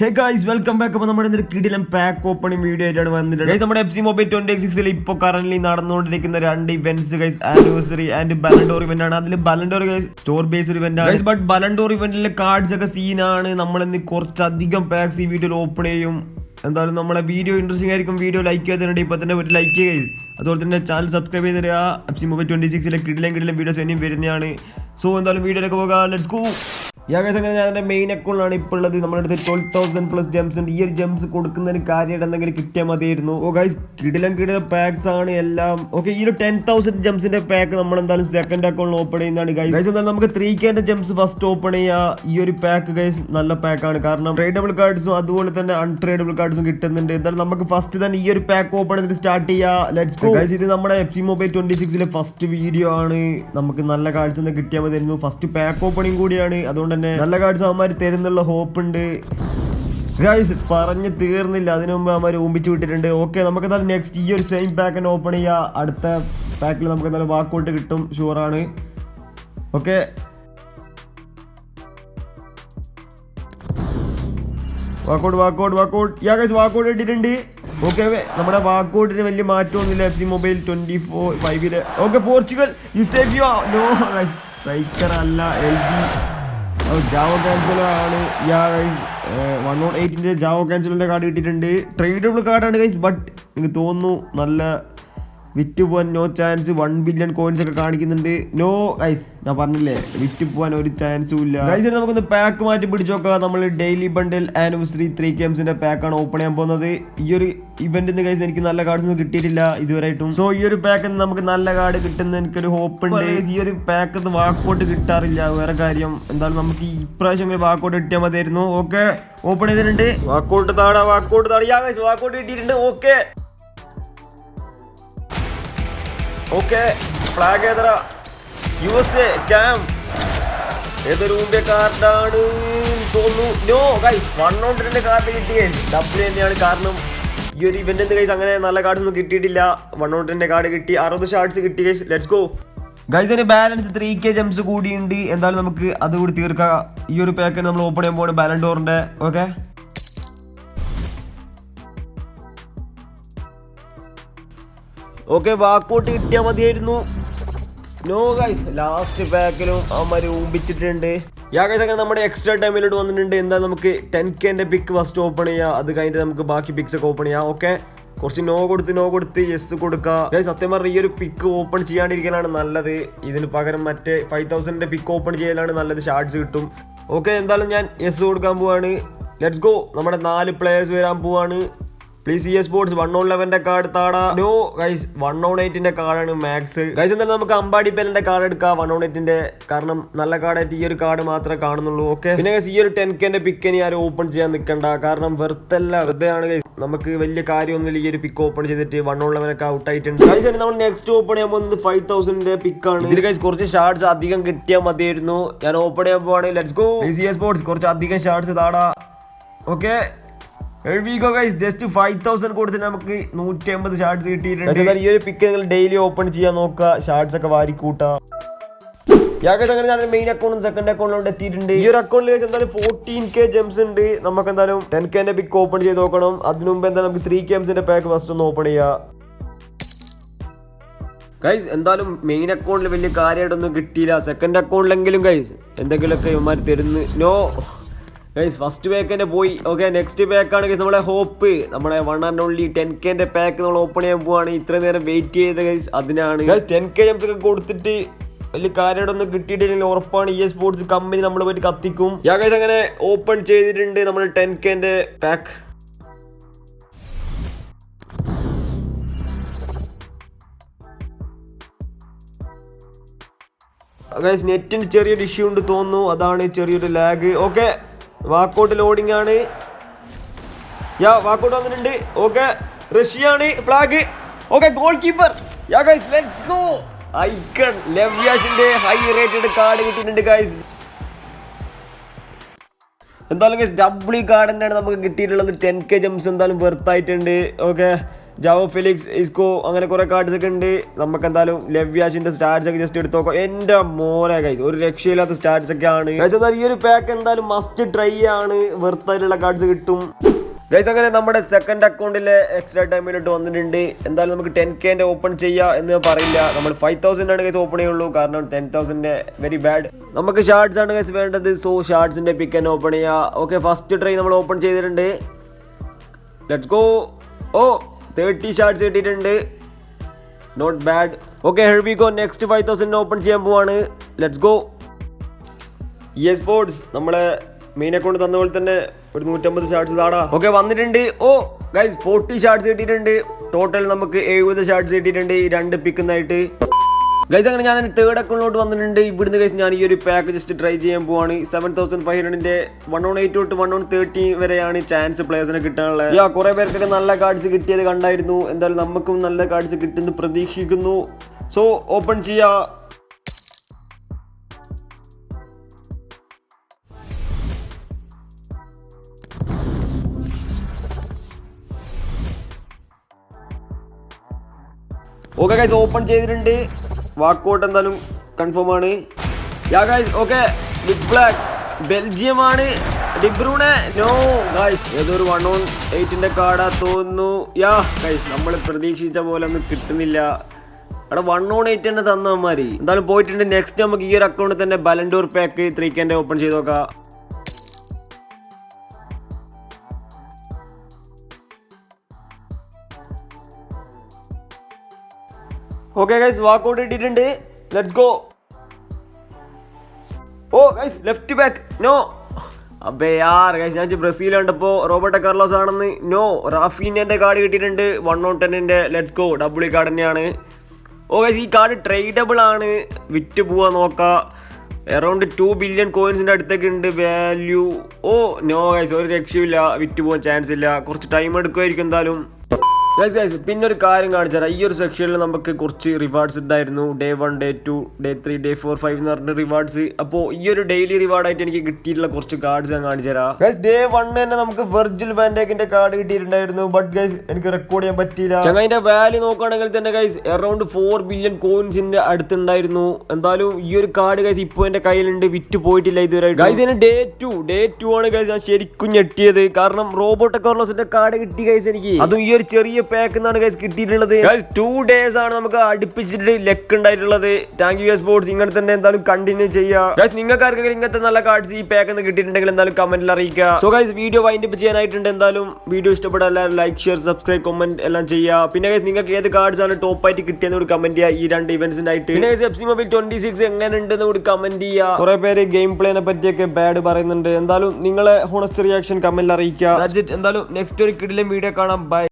Hey guys welcome back അപ്പോൾ നമ്മുടെ കിടിലം പാക്ക് ഓപ്പണിംഗ് വീഡിയോ ആയിട്ടാണ് വന്നിട്ടുള്ളത്. നമ്മുടെ എഫ് സി മൊബൈൽ ട്വന്റി സിക്സിൽ ഇപ്പോൾ കറന്റ് നടന്നുകൊണ്ടിരിക്കുന്ന രണ്ട് events guys anniversary and Ballon d'Or event ആണ്. അതിൽ Ballon d'Or guys store based event ആണ്. ബട്ട് ബലൻഡോർ ഇവന്റിലെ കാർഡ്സ് ഒക്കെ സീനാണ് നമ്മൾ ഇന്ന് കുറച്ചധികം പാക്സ് ഈ വീഡിയോയിൽ ഓപ്പൺ ചെയ്യും. എന്തായാലും നമ്മളെ വീഡിയോ ഇൻട്രസ്റ്റിംഗ് ആയിരിക്കും. വീഡിയോ ലൈക്ക് ചെയ്തിട്ടുണ്ട് ഇപ്പോൾ തന്നെ ഒരു ലൈക്ക് ചെയ്യുക അതുപോലെ തന്നെ ചാനൽ സബ്സ്ക്രൈബ് ചെയ്ത് തരിക എഫ് സി മൊബൈൽ ട്വന്റി സിക്സിലെ കിടിലം കിടിലം വീഡിയോസ് ഇനിയും വരുന്നതാണ്. സോ എന്തായാലും വീഡിയോയിലേക്ക് പോകാം. ലെറ്റ്സ് ഗോ യാ ഗൈസ് അങ്ങനെ ഞാൻ എന്റെ മെയിൻ അക്കൗണ്ടിലാണ് ഇപ്പോൾ ഉള്ളത്. നമ്മുടെ അടുത്ത് ട്വൽവ് തൗസൻഡ് പ്ലസ് ജംസ് ഉണ്ട്. ഈ ഒരു ജംസ് കൊടുക്കുന്നതിന് കാര്യമായിട്ട് എന്തെങ്കിലും കിട്ടിയാൽ മതിയായിരുന്നു. ഓ ഗൈസ് കിടിലം കിടിലം പാക്സ് ആണ് എല്ലാം. ഓക്കെ ഈ ഒരു ടെൻ തൗസൻഡ് ജംസിന്റെ പാക്ക് നമ്മൾ എന്തായാലും സെക്കൻഡ് അക്കൗണ്ടിൽ ഓപ്പൺ ചെയ്യുന്നതാണ് ഗൈസ് ഗൈസ് എന്തായാലും നമുക്ക് ത്രീ കെന്റെ ജംസ് ഫസ്റ്റ് ഓപ്പൺ ചെയ്യുക ഈ ഒരു പാക്ക് ഗൈസ് നല്ല പാക്കാണ് കാരണം ട്രേഡബിൾ കാർഡ്സും അതുപോലെ തന്നെ അൺട്രേഡബിൾ കാർഡ്സും കിട്ടുന്നുണ്ട്. എന്തായാലും നമുക്ക് ഫസ്റ്റ് തന്നെ ഈ ഒരു പാക്ക് ഓപ്പൺ ചെയ്ത് സ്റ്റാർട്ട് ചെയ്യുക ലെറ്റ്സ് ഗോ ഗൈസ് ഇത് നമ്മുടെ എഫ് സി മൊബൈൽ ട്വന്റി സിക്സിലെ ഫസ്റ്റ് വീഡിയോ ആണ്. നമുക്ക് നല്ല ഒന്ന് കിട്ടിയാൽ മതിയായിരുന്നു. ഫസ്റ്റ് പാക്ക് ഓപ്പണിംഗ് കൂടിയാണ്. അതുകൊണ്ട് തന്നെ നല്ല കാർഡ്സ് അവന്മാർ തരുന്നുള്ള ഹോപ്പ് ഉണ്ട് ഗൈസ് പറഞ്ഞ് തീർന്നില്ല. അതിനു മുമ്പ് അവന്മാർ ഊമ്പിച്ച് വിട്ടിട്ടുണ്ട്. ഓക്കെ നമുക്ക് എന്തായാലും നെക്സ്റ്റ് ഈ ഒരു സെയിം പാക്ക് തന്നെ ഓപ്പൺ ചെയ്യുക അടുത്ത പാക്കിൽ നമുക്ക് എന്തായാലും വാക്കൗട്ട് കിട്ടും. ഷുവറാണ് okay walkout walkout walkout. Yeah guys walkout ഇട്ടിട്ടുണ്ട് ഓക്കെ നമ്മുടെ വാക്കൗട്ടിന് വലിയ മാറ്റമൊന്നുമില്ല. F C mobile twenty four ഫൈവിൽ okay Portugal Eusebio no striker അല്ല എൽ ജാവോ ക്യാൻസലാണ് ഗൈസ് വൺ നോട്ട് എയ്റ്റിന്റെ ജാവോ ക്യാൻസലിന്റെ കാർഡ് കിട്ടിയിട്ടുണ്ട്. ട്രേഡബിൾ കാർഡാണ് ഗൈസ് ബട്ട് എനിക്ക് തോന്നുന്നു നല്ല വിറ്റ് പോകാൻ no chance one billion coins ഒക്കെ കാണിക്കുന്നുണ്ട്. നോ ഗൈസ് ഞാൻ പറഞ്ഞില്ലേ വിറ്റ് പോകാൻ ഒരു ചാൻസും ഇല്ല. ഗൈസ് നമുക്കൊന്ന് പാക്ക് മാറ്റി പിടിച്ചു നോക്കാം. നമ്മൾ ഡെയിലി ബണ്ടിൽ ആനിവേഴ്സറി ത്രീ ഗെയിംസിന്റെ പാക്കാണ് ഓപ്പൺ ചെയ്യാൻ പോകുന്നത്. ഈ ഒരു ഇവന്റിന് ഗൈസ് എനിക്ക് നല്ല കാർഡ് ഒന്നും കിട്ടിയിട്ടില്ല ഇതുവരെയായിട്ടും. സോ ഈ ഒരു പാക്കിൽ നമുക്ക് നല്ല കാർഡ് കിട്ടുന്ന എനിക്കൊരു ഹോപ്പ് ഉണ്ട്. ഈ ഒരു പാക്ക് വാക്കൗട്ട് കിട്ടാറില്ല. വേറെ കാര്യം എന്തായാലും നമുക്ക് ഈ ഇപ്രാവശ്യം വാക്കൗട്ട് കിട്ടിയാൽ മതിയായിരുന്നു. ഓക്കെ ഓപ്പൺ ചെയ്തിട്ടുണ്ട്. വാക്കൗട്ട് താടാ വാക്കൗട്ട് താടിയാ വാക്കൗട്ട് കിട്ടിയിട്ടുണ്ട്. ഓക്കെ ഓക്കെ ഫ്ലാഗ് ഏതറ യു എസ് എ ക്യാം. ഏതൊരു ഊമ്പിയ കാർഡാണ് തോന്നുന്നു. നോ ഗൈസ് വൺ ഹൺഡ്രഡിന്റെ കാർഡ് കിട്ടിയേ. ഡബിൾ തന്നെയാണ് കാരണം. ഈ ഒരു ഇവന്റ് ഗൈസ് അങ്ങനെ നല്ല കാർഡൊന്നും കിട്ടിയിട്ടില്ല. വൺ ഹൺഡ്രഡിന്റെ കാർഡ് കിട്ടി. അറുപത് ഷാർട്സ് കിട്ടി ഗൈസ് ലെറ്റ്സ് ഗോ ഗൈസ് അതിന് ബാലൻസ് ത്രീ കെ ജംസ് കൂടിയുണ്ട്. എന്തായാലും നമുക്ക് അത് കൂടി തീർക്കാം. ഈ ഒരു പാക്ക് നമ്മൾ ഓപ്പൺ ചെയ്യാൻ പോകുന്നത് ബാലൻഡോറിന്റെ ഓക്കെ ഓക്കെ വാക്കോട്ട് കിട്ടിയാൽ മതിയായിരുന്നു. നോ ഗൈസ് ലാസ്റ്റ് പാക്കിലും അവന്മാർ ഊമ്പിച്ചിട്ടുണ്ട്. യാ ഗൈസ് അങ്ങനെ നമ്മുടെ എക്സ്ട്രാ ടൈമിലോട്ട് വന്നിട്ടുണ്ട്. എന്താ നമുക്ക് ടെൻ കെന്റെ പിക്ക് ഫസ്റ്റ് ഓപ്പൺ ചെയ്യാം. അത് കഴിഞ്ഞിട്ട് നമുക്ക് ബാക്കി പിക്സ് ഒക്കെ ഓപ്പൺ ചെയ്യാം. ഓക്കെ കുറച്ച് നോ കൊടുത്ത് നോ കൊടുത്ത് യെസ് കൊടുക്കുക. ഗൈസ് സത്യം പറഞ്ഞാൽ ഈ ഒരു പിക്ക് ഓപ്പൺ ചെയ്യാണ്ടിരിക്കലാണ് നല്ലത്. ഇതിന് പകരം മറ്റേ ഫൈവ് തൗസൻഡിന്റെ പിക്ക് ഓപ്പൺ ചെയ്യലാണ് നല്ലത് ഷാർട്സ് കിട്ടും. ഓക്കെ എന്തായാലും ഞാൻ യെസ് കൊടുക്കാൻ പോവാണ്. ലെറ്റ്സ് ഗോ നമ്മുടെ നാല് പ്ലേയേഴ്സ് വരാൻ പോവാണ്. Please C S sports one on ലെവന്റെ card താടാ. നോ ഗൈസ് വൺ ഓൺ എയ്റ്റിന്റെ കാർഡാണ് മാക്സ് ഗൈസ് എന്തായാലും നമുക്ക് അമ്പാടി പെല്ലിന്റെ കാർഡ് എടുക്കാം. വൺ ഓൺ എയ്റ്റിന്റെ കാരണം നല്ല കാർഡായിട്ട് ഈ ഒരു കാർഡ് മാത്രമേ കാണുന്നുള്ളൂ ഓക്കെ പിന്നെ ഗൈസ് ഈ ഒരു ടെൻ കെന്റെ പിക്ക് ഇനി ആരും ഓപ്പൺ ചെയ്യാൻ നിൽക്കണ്ട കാരണം വെറുതല്ല വെറുതെ ആണ് ഗൈസ് നമുക്ക് വലിയ കാര്യമൊന്നുമില്ല ഈ ഒരു പിക്ക് ഓപ്പൺ ചെയ്തിട്ട് വൺ ഓൺ ലെവനൊക്കെ ഔട്ട് ആയിട്ടുണ്ട്. ഗൈസ് നമ്മൾ നെക്സ്റ്റ് ഓപ്പൺ ചെയ്യാൻ പോകുന്നത് ഫൈവ് തൗസൻഡിന്റെ പിക്കാണ് ഇതിൽ ഗൈസ് കുറച്ച് ഷാർട്സ് അധികം കിട്ടിയാൽ മതിയായിരുന്നു. ഞാൻ ഓപ്പൺ ചെയ്യാൻ പോവാണ്. Let's go C S sports കുറച്ച് അധികം ഷാർട്സ് താടാ. ഓക്കെ ജസ്റ്റ് ഫൈവ് തൗസൻഡ് കൊടുത്ത് നമുക്ക് നൂറ്റി അമ്പത് ഷാർട്സ് കിട്ടിയിട്ടുണ്ട് ഈ ഒരു പിക്ക് നിങ്ങൾ ഡെയിലി ഓപ്പൺ ചെയ്യാൻ നോക്കുക. ഷാർട്സ് ഒക്കെ വാരി കൂട്ടാ. അങ്ങനെ ഞാൻ മെയിൻ അക്കൗണ്ടും സെക്കൻഡ് അക്കൗണ്ടിലോട്ട് എത്തിയിട്ടുണ്ട്. ഈ ഒരു അക്കൗണ്ടിൽ എന്തായാലും ഫോർട്ടീൻ കെ ജെംസ് ഉണ്ട്. നമുക്ക് എന്തായാലും ടെൻ കെന്റെ പിക്ക് ഓപ്പൺ ചെയ്ത് നോക്കണം. അതിനു മുമ്പ് എന്തായാലും നമുക്ക് ത്രീ കെംസിന്റെ പാക്ക് ഫസ്റ്റ് ഒന്ന് ഓപ്പൺ ചെയ്യാം. ഗൈസ് എന്തായാലും മെയിൻ അക്കൗണ്ടിൽ വലിയ കാര്യമായിട്ടൊന്നും കിട്ടിയില്ല. സെക്കൻഡ് അക്കൗണ്ടിലെങ്കിലും ഗൈസ് എന്തെങ്കിലുമൊക്കെ ഇവന്മാർ തരുന്നു. നോ ഗൈസ് ഫസ്റ്റ് പാക്ക് തന്നെ പോയി. ഓക്കെ നെക്സ്റ്റ് പാക്കാണ് ഗൈസ് നമ്മുടെ ഹോപ്പ് നമ്മുടെ വൺ ആൻഡ് ഓൺലി ടെൻ കെന്റെ പാക്ക് നമ്മൾ ഓപ്പൺ ചെയ്യാൻ പോവാണ്. ഇത്ര നേരം വെയിറ്റ് ചെയ്ത് ഗൈസ് അതിനാണ്. ടെൻ കെ ജംസ് കൊടുത്തിട്ട് വലിയ കാര്യമായിട്ടൊന്നും കിട്ടിയിട്ടില്ലെങ്കിൽ ഉറപ്പാണ്. ഇ സ്പോർട്സ് കമ്പനി നമ്മൾ പോയിട്ട് കത്തിക്കും. യാ ഗൈസ് അങ്ങനെ ഓപ്പൺ ചെയ്തിട്ടുണ്ട് നമ്മൾ ടെൻ കെന്റെ പാക്ക് ഗൈസ് നെറ്റിന് ചെറിയൊരു ഇഷ്യൂ ഉണ്ട് തോന്നുന്നു. അതാണ് ചെറിയൊരു ലാഗ് ഓക്കെ വാക്കൗട്ട് ലോഡിംഗ് ആണ് യാ വാക്കൗട്ട് വന്നിട്ടുണ്ട്. Okay റഷ്യയാണ് flag. Okay goalkeeper ya guys let's go icon ലെവ്യാഷിന്റെ high rated card കിട്ടിയിട്ടുണ്ട് ഗൈസ് എന്തായാലും ഗൈസ് ഡബിൾ കാർഡ് തന്നെയാണ് നമുക്ക് കിട്ടിയിട്ടുള്ളത്. ടെൻ കെ ജംസ് എന്തായാലും വെർത്തായിട്ടുണ്ട് ഓക്കെ. ജാവോ ഫിലിക്സ് ഇസ്കോ അങ്ങനെ കുറെ കാർഡ്സ് ഒക്കെ ഉണ്ട്. നമുക്ക് എന്തായാലും ലവ്യാഷിന്റെ സ്റ്റാർസ് ഒക്കെ ജസ്റ്റ് എടുത്തു നോക്കാം. എന്റെ മോനെ കൈസ് ഒരു രക്ഷയില്ലാത്ത സ്റ്റാർസ് ഒക്കെ ആണ് ഈ ഒരു പാക്ക് എന്തായാലും മസ്റ്റ് ട്രൈ ആണ്. വെറുതായിട്ടുള്ള കാർഡ്സ് കിട്ടും. ഗൈസ് അങ്ങനെ നമ്മുടെ സെക്കൻഡ് അക്കൗണ്ടിലെ എക്സ്ട്രാ ടൈമിലോട്ട് വന്നിട്ടുണ്ട്. എന്തായാലും നമുക്ക് ടെൻ കെന്റെ ഓപ്പൺ ചെയ്യാ എന്ന് പറയില്ല. നമ്മൾ ഫൈവ് തൗസൻഡ് ആണ് ഗൈസ് ഓപ്പൺ ചെയ്യുള്ളൂ. കാരണം ടെൻ തൗസൻഡിന്റെ വെരി ബാഡ് നമുക്ക് ഷാർട്സ് ആണ് ഗൈസ് വേണ്ടത്. സോ ഷാർട്സിന്റെ പിക്ക് തന്നെ ഓപ്പൺ ചെയ്യാം. ഓക്കെ ഫസ്റ്റ് ട്രൈ നമ്മൾ ഓപ്പൺ ചെയ്തിട്ടുണ്ട്. Let's go oh thirty shards കിട്ടിയിട്ടുണ്ട് not bad okay ഹെൽവി go next five thousand open ചെയ്യാൻ പോവാണ്. ലെറ്റ്സ് ഗോ ഇ സ്പോർട്സ് നമ്മളെ മെയിൻ അക്കൗണ്ട് തന്ന പോലെ തന്നെ ഒരു നൂറ്റമ്പത് ഷാർട്സ് താടാ ഓക്കെ വന്നിട്ടുണ്ട്. ഓ ഗൈസ് ഫോർട്ടി ഷാർട്സ് കിട്ടിയിട്ടുണ്ട് ടോട്ടൽ നമുക്ക് എഴുപത് ഷാർട്സ് കിട്ടിയിട്ടുണ്ട് ഈ രണ്ട് പിക്കുന്നായിട്ട് ഗൈസ് അങ്ങനെ ഞാൻ തേർഡ് അക്കൗണ്ടിലോട്ട് വന്നിട്ടുണ്ട്. ഇവിടുന്ന് ഗൈസ് ഞാൻ ഈ ഒരു പാക്ക് ജസ്റ്റ് ട്രൈ ചെയ്യാൻ പോവാണ്. സെവൻ തൗസൻഡ് ഫൈവ് ഹൺഡ്രഡിന്റെ വൺ ഓൺ എയ്റ്റ് തൊട്ട് വൺ ഓൺ തേർട്ടി വരെയാണ് ചാൻസ് പ്ലേസിനെ കിട്ടാനുള്ളത്. യാ കുറെ പേർക്കൊക്കെ നല്ല കാർഡ്സ് കിട്ടിയത് കണ്ടായിരുന്നു. എന്തായാലും നമുക്കും നല്ല കാർഡ്സ് കിട്ടുമെന്ന് പ്രതീക്ഷിക്കുന്നു. സോ ഓപ്പൺ ചെയ്യാ. ഓക്കെ ഗൈസ് ഓപ്പൺ ചെയ്തിട്ടുണ്ട്. വാക്കൗട്ട് എന്തായാലും കൺഫേം ആണ്. Yeah guys okay big black Belgium ആണ് ഡിബ്രൂണെ നോ ഗൈസ് ഏതൊരു വൺ ഓൺ എയ്റ്റിന്റെ കാർഡാ തോന്നുന്നു. യാ ഗൈസ് നമ്മൾ പ്രതീക്ഷിച്ച പോലെ ഒന്നും കിട്ടുന്നില്ല. അവിടെ വൺ ഓൺ എയ്റ്റ് തന്നെ തന്നമാരി എന്തായാലും പോയിട്ടുണ്ട്. നെക്സ്റ്റ് നമുക്ക് ഈ ഒരു അക്കൗണ്ടിൽ തന്നെ ബലൻഡൂർ പാക്ക് ത്രീ കെന്റെ ഓപ്പൺ ചെയ്ത് നോക്കാം. ഓക്കെ ഗൈസ് വാക്കൗട്ട് ഇട്ടിട്ടുണ്ട് let's go oh guys left back no അബേ യാർ ഗൈസ് ഞാൻ ബ്രസീൽ കണ്ടപ്പോൾ റോബർട്ട് കാർലോസ് ആണെന്ന്. നോ റാഫീന്റെ കാർഡ് കിട്ടിയിട്ടുണ്ട്. വൺ ഓൺ ടെന്നിന്റെ ലെറ്റ്സ് ഗോ ഡബിൾ കാർഡ് തന്നെയാണ്. ഓ ഗൈസ് ഈ കാർഡ് ട്രേഡബിൾ ആണ്. വിറ്റ് പോവാൻ നോക്കാം. അറൗണ്ട് ടു ബില്യൺ കോയിൻസിന്റെ അടുത്തേക്ക് ഉണ്ട് വാല്യൂ ഓ നോ ഗൈസ് ഒരു രക്ഷയില്ല വിറ്റ് പോകാൻ ചാൻസ് ഇല്ല. കുറച്ച് ടൈം എടുക്കുമായിരിക്കും എന്തായാലും. ഗൈസ് ഗൈസ് പിന്നെ ഒരു കാര്യം കാണിച്ചു തരാം ഈ ഒരു സെക്ഷനിൽ നമുക്ക് കുറച്ച് റിവാർഡ്സ് ഉണ്ടായിരുന്നു day one day two day three day four five എന്ന് പറഞ്ഞ റിവാർഡ്സ് അപ്പോൾ ഈ ഒരു ഡെയിലി റിവാർഡായിട്ട് എനിക്ക് കിട്ടിയിട്ടുള്ള കുറച്ച് കാർഡ്സ് ഞാൻ കാണിച്ചു തരാം ഗൈസ് ഡേ വൺ തന്നെ നമുക്ക് വെർജിൽ വാൻഡേക്കിന്റെ കാർഡ് കിട്ടിയിട്ടുണ്ടായിരുന്നു. ബട്ട് ഗൈസ് എനിക്ക് റെക്കോർഡ് ചെയ്യാൻ പറ്റിയില്ല. ചങ്ങായിന്റെ വാല്യൂ നോക്കുകയാണെങ്കിൽ തന്നെ ഗൈസ് അറൌണ്ട് ഫോർ ബില്യൺ കോയിൻസിന്റെ അടുത്തുണ്ടായിരുന്നു. എന്തായാലും ഈ ഒരു കാർഡ് ഗൈസ് ഇപ്പോൾ എന്റെ കയ്യിലുണ്ട്. വിറ്റ് പോയിട്ടില്ല ഇതുവരെ. ഗൈസ് ഇതിന് ഡേ ടു ഡേ ടു ആണ് ഗൈസ് ഞാൻ ശരിക്കും ഞെട്ടിയത്. കാരണം റോബോട്ട് കോർലോസിന്റെ കാർഡ് കിട്ടി ഗൈസ് എനിക്ക്. അതും ഈ ഒരു ചെറിയ പാക്ക് എന്നാണ് ഗൈസ് കിട്ടിയിട്ടുള്ളത്. ടു ഡേയ്സ് ആണ് നമുക്ക് അടുപ്പിച്ചിട്ട് ലെക്ക് ഉണ്ടായിട്ടുള്ളത്. താങ്ക് യു സ്പോർട്സ് ഇങ്ങനെ തന്നെ എന്തായാലും കണ്ടിന്യൂ ചെയ്യാം. ഗൈസ് നിങ്ങൾക്ക് ആർക്കെങ്കിലും ഇങ്ങനത്തെ നല്ല കാർഡ്സ് ഈ പാക്ക് എന്ന് കിട്ടിയിട്ടുണ്ടെങ്കിൽ എന്തായാലും കമന്റിൽ അറിയിക്കുക. So guys video wind up ചെയ്യാനായിട്ടുണ്ട് എന്തായാലും. വീഡിയോ ഇഷ്ടപ്പെട്ടാൽ എല്ലാവരും ലൈക്ക് ഷെയർ സബ്സ്ക്രൈബ് കമന്റ് എല്ലാം ചെയ്യുക. പിന്നെ ഗൈസ് നിങ്ങൾക്ക് ഏത് കാർഡ്സ് ആണ് ടോപ്പ് ആയിട്ട് കിട്ടിയെന്ന് ഒരു കമന്റ് ചെയ്യുക. ഈ രണ്ട് ഇവന്റ്സിന്റെ ആയിട്ട്. പിന്നെ guys F C mobile twenty six എങ്ങനെ ഉണ്ടെന്ന് കൂടി കമന്റ് ചെയ്യുക. കുറെ പേര് ഗെയിം പ്ലേനെ പറ്റിയൊക്കെ ബാഡ് പറയുന്നുണ്ട്. എന്തായാലും നിങ്ങളെ ഹോണസ്റ്റ് റിയാക്ഷൻ കമന്റിൽ അറിയിക്കുക. എന്തായാലും നെക്സ്റ്റ് ഒരു കിടിലും വീഡിയോ കാണാം. ബൈ